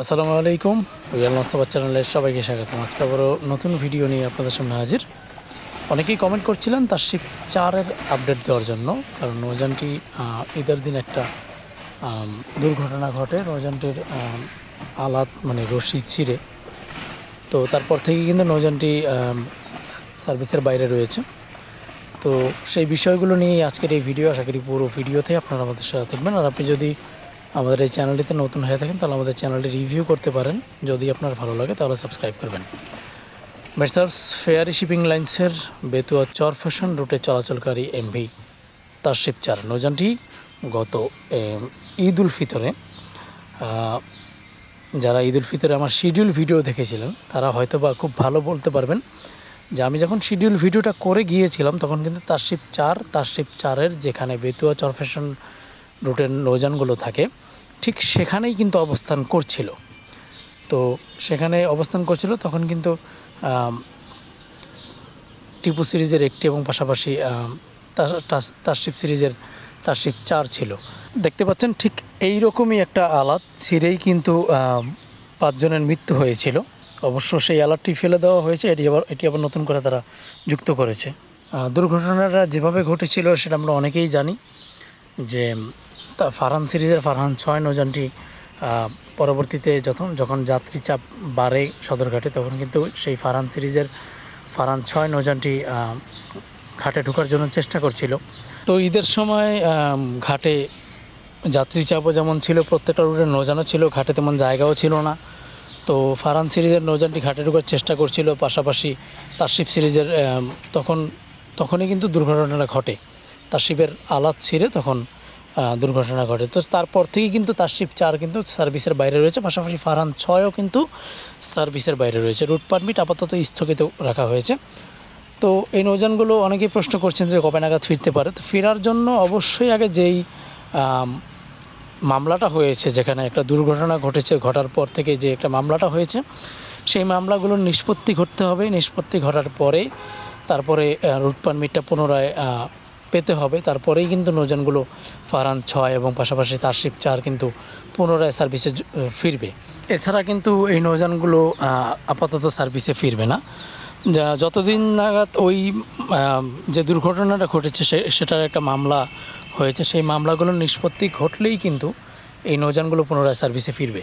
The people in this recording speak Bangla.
আসসালামু আলাইকুম রিয়াল মোস্তফা চ্যানেলের সবাইকে স্বাগতম। আজকে আবারও নতুন ভিডিও নিয়ে আপনাদের সামনে হাজির। অনেকেই কমেন্ট করছিলেন তার শিপ চারের আপডেট দেওয়ার জন্য কারণ নৌযানটি আহ, ঈদের দিন একটা দুর্ঘটনা ঘটে। নৌযানটির আম, আলাত মানে রশি ছিঁড়ে। তো তারপর থেকে কিন্তু নৌযানটি সার্ভিসের বাইরে রয়েছে। তো সেই বিষয়গুলো নিয়ে আজকের এই ভিডিও। আশা করি পুরো ভিডিওতে আপনারা আমাদের সাথে থাকবেন। আর আপনি যদি আমাদের এই চ্যানেলটিতে নতুন হয়ে থাকেন, তাহলে আমাদের চ্যানেলটি রিভিউ করতে পারেন। যদি আপনার ভালো লাগে, তাহলে সাবস্ক্রাইব করবেন। মেসার্স ফেয়ারি শিপিং লাইন্সের বেতুয়া চর ফ্যাশন রুটে চলাচলকারী এমভি তার শিপ চার। নৌযানটি গত ঈদ উল ফিতরে যারা ঈদ উল ফিতরে আমার শিডিউল ভিডিও দেখেছিলেন, তারা হয়তো বা খুব ভালো বলতে পারবেন যে আমি যখন শিডিউল ভিডিওটা করে গিয়েছিলাম, তখন কিন্তু তার তারশিপ চার, তার তারশিপ চারের যেখানে বেতুয়া চর ফ্যাশন রুটের নৌযানগুলো থাকে, ঠিক সেখানেই কিন্তু অবস্থান করছিল। তো সেখানে অবস্থান করছিল, তখন কিন্তু টিপু সিরিজের একটি এবং পাশাপাশি তারশিপ সিরিজের তারশিপ চার ছিল। দেখতে পাচ্ছেন ঠিক এই রকমই একটা আলাদ ছিঁড়েই কিন্তু পাঁচজনের মৃত্যু হয়েছিল। অবশ্য সেই আলাদটি ফেলে দেওয়া হয়েছে, এটি আবার এটি আবার নতুন করে তারা যুক্ত করেছে। দুর্ঘটনাটা যেভাবে ঘটেছিল সেটা আমরা অনেকেই জানি যে তা ফারহান সিরিজের ফারহান ছয় নৌযানটি পরবর্তীতে যখন যখন যাত্রী চাপ বাড়ে সদরঘাটে, তখন কিন্তু সেই ফারহান সিরিজের ফারহান ছয় নৌযানটি ঘাটে ঢোকার জন্য চেষ্টা করছিল। তো ঈদের সময় ঘাটে যাত্রী চাপও যেমন ছিল, প্রত্যেকটা রুটের নৌযানও ছিল, ঘাটে তেমন জায়গাও ছিল না। তো ফারহান সিরিজের নৌযানটি ঘাটে ঢোকার চেষ্টা করছিল, পাশাপাশি তারশিপ সিরিজের তখন, তখনই কিন্তু দুর্ঘটনাটা ঘটে। তারশিপের আলাত ছিঁড়ে তখন দুর্ঘটনা ঘটে। তো তারপর থেকেই কিন্তু তারশিপ চার কিন্তু সার্ভিসের বাইরে রয়েছে। পাশাপাশি ফারহান ছয়ও কিন্তু সার্ভিসের বাইরে রয়েছে। রুট পারমিট আপাতত স্থগিত রাখা হয়েছে। তো এই নৌযানগুলো অনেকেই প্রশ্ন করছেন যে কবে নাগাদ ফিরতে পারে। তো ফেরার জন্য অবশ্যই আগে যেই মামলাটা হয়েছে, যেখানে একটা দুর্ঘটনা ঘটেছে, ঘটার পর থেকে যে একটা মামলাটা হয়েছে, সেই মামলাগুলোর নিষ্পত্তি ঘটতে হবে। নিষ্পত্তি ঘটার পরে, তারপরে রুট পারমিটটা পুনরায় পেতে হবে। তারপরেই কিন্তু নৌযানগুলো ফারান ছয় এবং পাশাপাশি তার শিপ চার কিন্তু পুনরায় সার্ভিসে ফিরবে। এছাড়া কিন্তু এই নৌযানগুলো আপাতত সার্ভিসে ফিরবে না। যতদিন নাগাদ ওই যে দুর্ঘটনাটা ঘটেছে সে, সেটার একটা মামলা হয়েছে, সেই মামলাগুলোর নিষ্পত্তি ঘটলেই কিন্তু এই নৌযানগুলো পুনরায় সার্ভিসে ফিরবে।